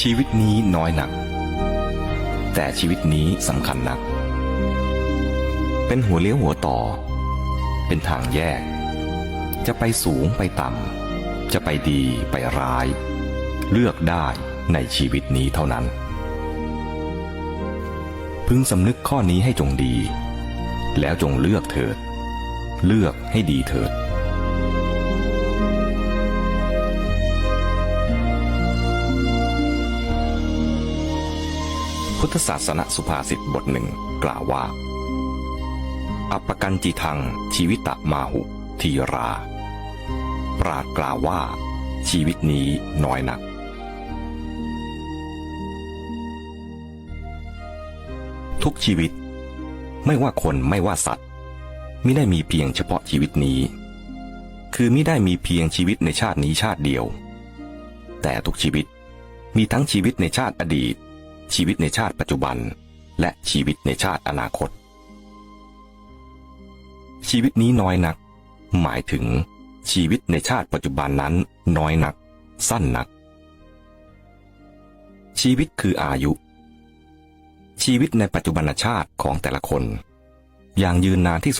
ชีวิตนี้น้อยหนัก แต่ชีวิตนี้สำคัญนัก เป็นหัวเลี้ยวหัวต่อ เป็นทางแยก จะไปสูงไปต่ำ จะไปดีไปร้าย เลือกได้ในชีวิตนี้เท่านั้น พึงสำนึกข้อนี้ให้จงดี แล้วจงเลือกเถิด เลือกให้ดีเถิด พุทธศาสนสุภาษิตบทหนึ่งกล่าวว่า อัปกันจิทัง ชีวิตะมาหุ ทีรา ปราดกล่าวว่า ชีวิตนี้น้อยนัก ทุกชีวิต ไม่ว่าคนไม่ว่าสัตว์มิได้มีเพียงเฉพาะชีวิตนี้ คือมิได้มีเพียงชีวิตในชาตินี้ชาติเดียว แต่ทุกชีวิตมีทั้งชีวิตในชาติอดีต ชีวิตในชาติปัจจุบัน และชีวิตในชาติอนาคต ชีวิตนี้น้อยนัก หมายถึงชีวิตในชาติปัจจุบันนั้นน้อยนัก สั้นนัก ชีวิตคืออายุ ชีวิตในปัจจุบันชาติของแต่ละคน อย่างยืนนานที่สุด